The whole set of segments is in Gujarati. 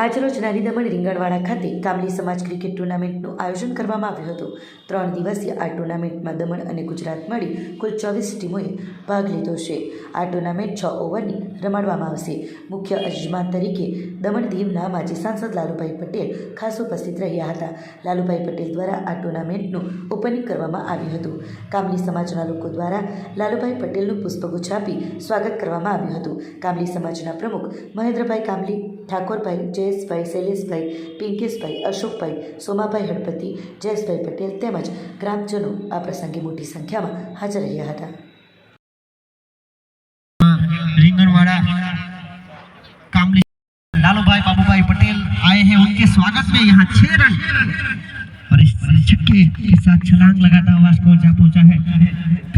આજરોજ નાની દમણ રીંગણવાડા ખાતે કામલી સમાજ ક્રિકેટ ટુર્નામેન્ટનું આયોજન કરવામાં આવ્યું હતું. ત્રણ દિવસીય આ ટુર્નામેન્ટમાં દમણ અને ગુજરાત મળી કુલ ચોવીસ ટીમોએ ભાગ લીધો છે. આ ટુર્નામેન્ટ છ ઓવરની રમાડવામાં આવશે. મુખ્ય અજમાન તરીકે દમણ દીવના માજી સાંસદ લાલુભાઈ પટેલ ખાસ ઉપસ્થિત રહ્યા હતા. લાલુભાઈ પટેલ દ્વારા આ ટુર્નામેન્ટનું ઓપનિંગ કરવામાં આવ્યું હતું. કામલી સમાજના લોકો દ્વારા લાલુભાઈ પટેલનું પુષ્પગુચ્છ આપી સ્વાગત કરવામાં આવ્યું હતું. કામલી સમાજના પ્રમુખ મહેન્દ્રભાઈ કામલી ઠાકોરભાઈ, જયેશભાઈ, શૈલેષભાઈ, પિંકીશભાઈ, અશોકભાઈ, સોમાભાઈ હળપતિ, જયેશભાઈ પટેલ તેમજ ગ્રામજનો આ પ્રસંગે મોટી સંખ્યામાં હાજર રહ્યા હતા. લાલુભાઈ, બાબુભાઈ પટેલ, આયે હે, ઉનકે સ્વાગત મેં યહાં 6 રન 50 के साथ छलांग लगाता हुआ स्कोर जहाँ पहुँचा है।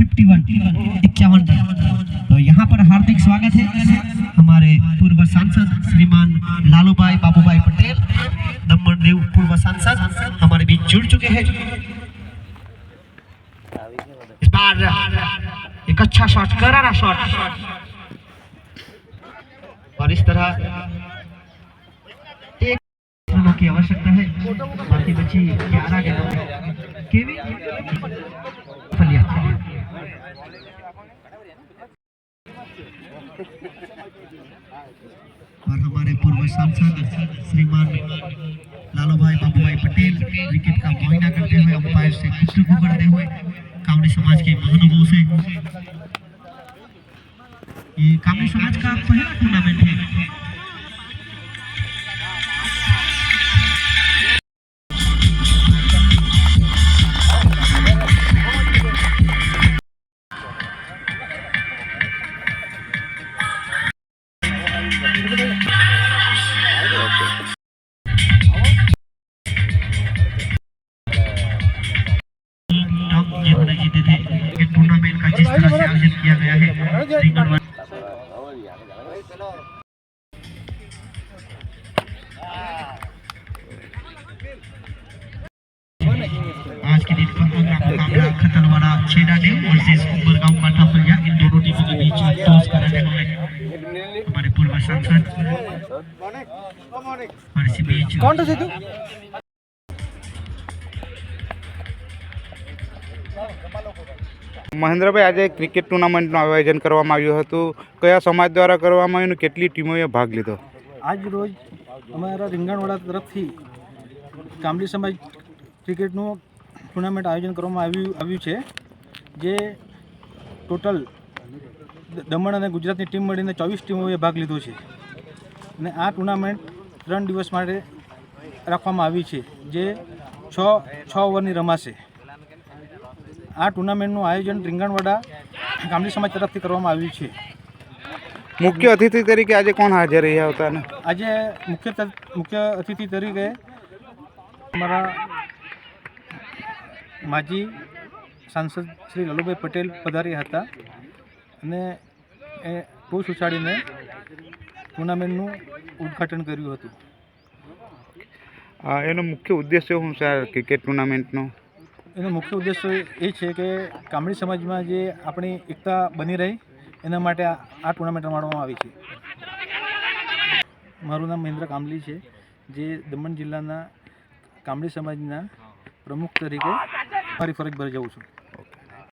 51 इक्यावन रन। तो यहाँ पर हार्दिक स्वागत है। हमारे पूर्व सांसद श्रीमान लालू भाई बाबू भाई पटेल, नंबर देव पूर्व सांसद हमारे बीच जुड़ चुके हैं। इस बार एक अच्छा शॉट करारा शॉट और इस तरह एक की आवश्यकता है। बाकी बची ग्यारह गेंदों में और हमारे पूर्व सांसद श्रीमान लालू भाई बाबू भाई पटेल विकेट का मुआयना करते हुए अंपायर से गुफ्तगू करते हुए कामड़ी समाज के महानुभाव से ये कामड़ी समाज का पहला टूर्नामेंट है किया गया है। आज के दिन का मुकाबला खतरवाड़ा छेड़ा डे वर्सेस उमरगांव काठाफलिया इन दोनों टीमों के बीच टॉस का रहे हुए हमारे पूर्व सांसद और इसी बीच મહેન્દ્રભાઈ, આજે ક્રિકેટ ટુર્નામેન્ટનું આયોજન કરવામાં આવ્યું હતું. કયા સમાજ દ્વારા કરવામાં આવ્યું કેટલી ટીમોએ ભાગ લીધો? આજ રોજ અમારા રીંગણવાડા તરફથી કામલી સમાજ ક્રિકેટનું ટુર્નામેન્ટ આયોજન કરવામાં આવ્યું આવ્યું છે, જે ટોટલ દમણ અને ગુજરાતની ટીમ મળીને ચોવીસ ટીમોએ ભાગ લીધો છે. અને આ ટુર્નામેન્ટ ત્રણ દિવસ માટે રાખવામાં આવી છે, જે છ છ ઓવરની રમાશે. આ ટુર્નામેન્ટનું આયોજન રીંગણવાડા ગામડી સમાજ તરફથી કરવામાં આવ્યું છે. મુખ્ય અતિથિ તરીકે આજે કોણ હાજર રહ્યા હતા આજે મુખ્ય મુખ્ય અતિથિ તરીકે અમારા માજી સાંસદ શ્રી લલુભાઈ પટેલ પધાર્યા હતા અને એ ટોસ ઉછાળીને ટુર્નામેન્ટનું ઉદ્ઘાટન કર્યું હતું. એનો મુખ્ય ઉદ્દેશ્ય શું સર ક્રિકેટ ટુર્નામેન્ટનો? એનો મુખ્ય ઉદ્દેશ્ય એ છે કે કામડી સમાજમાં જે આપણી એકતા બની રહે, એના માટે આ ટુર્નામેન્ટ રમાડવામાં આવી છે. મારું નામ મહેન્દ્ર કામલી છે, જે દમણ જિલ્લાના કામડી સમાજના પ્રમુખ તરીકે ફરી ફરજ બજાવું છું.